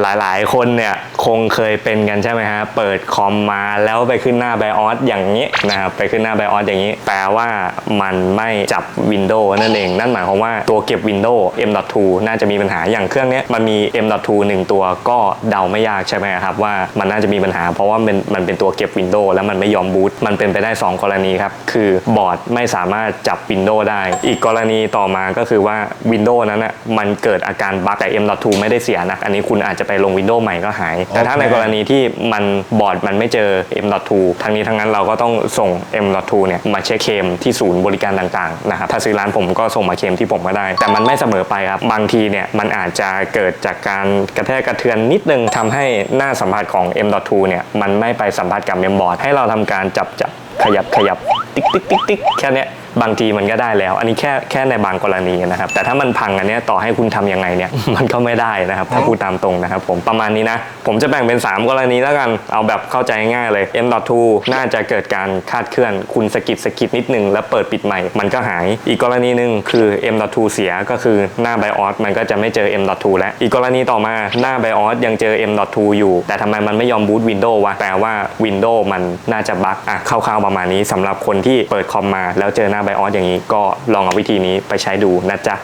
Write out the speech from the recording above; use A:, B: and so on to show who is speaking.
A: หลายๆ คนเนี่ยคงเคยเป็นกันใช่ไหมฮะ เปิดคอมมาแล้วไปขึ้นหน้า BIOS อย่างนี้นะครับ ไปขึ้นหน้า BIOS อย่างนี้ แปลว่ามันไม่จับ Windows นั่นเอง นั่นหมายความว่าตัวเก็บ Windows M.2 น่าจะมีปัญหาอย่างเครื่องนี้มันมี M.2 หนึ่งตัวก็เดาไม่ยากใช่ไหมครับ ว่ามันน่าจะมีปัญหา เพราะว่ามันมันเป็นตัวเก็บ Windows แล้วมันไม่ยอมบูตมันเป็นไปได้ 2 กรณีครับ คือบอร์ดไม่สามารถจับ Windows ได้ อีกกรณีต่อมาก็คือว่า Windows นั้นน่ะมันเกิดอาการบั๊กแต่ M.2 ไม่ได้เสียนะอันนี้คุณอาจจะไปลง Windows ใหม่ก็หาย แต่ถ้าในกรณีที่มันบอร์ดมันไม่เจอ M.2 ทั้งนี้ทั้งนั้นเราก็ต้องส่ง M.2 เนี่ยมาเช็คเคลมที่ศูนย์บริการต่างๆนะครับถ้าซื้อร้านผมก็ส่งมาเคลมที่ผมก็ได้ แต่มันไม่เสมอไปครับ บางทีเนี่ยมันอาจจะเกิดจากการกระแทกกระเทือนนิดนึงทำให้หน้าสัมผัสของ M.2 เนี่ยมันไม่ไปสัมผัสกับเมมบอร์ดให้เราทำการจับจับขยับขยับติ๊กติ๊กติ๊กติ๊กแค่เนี้ย บางทีมันก็ได้แล้ว อันนี้แค่แค่ในบางกรณีนะครับ แต่ถ้ามันพังอันเนี้ยต่อให้คุณทำยังไงเนี่ย มันก็ไม่ได้นะครับ ถ้าพูดตามตรงนะครับ ผมประมาณนี้นะ ผมจะแบ่งเป็น 3 กรณีแล้วกันเอาแบบเข้าใจง่ายๆเลย M.2 น่าจะเกิดการคลาดเคลื่อน คุณสะกิดสะกิดนิดนึงแล้วเปิดปิดใหม่มันก็หาย อีกกรณีหนึ่งคือ M.2 เสียก็คือหน้า BIOS มันก็จะไม่เจอ M.2 แล้วอีกกรณีต่อมาหน้า BIOS ยังเจอ M.2 อยู่ แต่ทำไมมันไม่ยอมบูต Windows วะแปลว่า Windows มันน่าจะบั๊กอะคร่าวๆประมาณนี้สำหรับคนที่เปิดคอมมาแล้วเจอหน้าไบออสอย่างนี้ก็ลองเอาวิธีนี้ไปใช้ดูนะจ๊ะ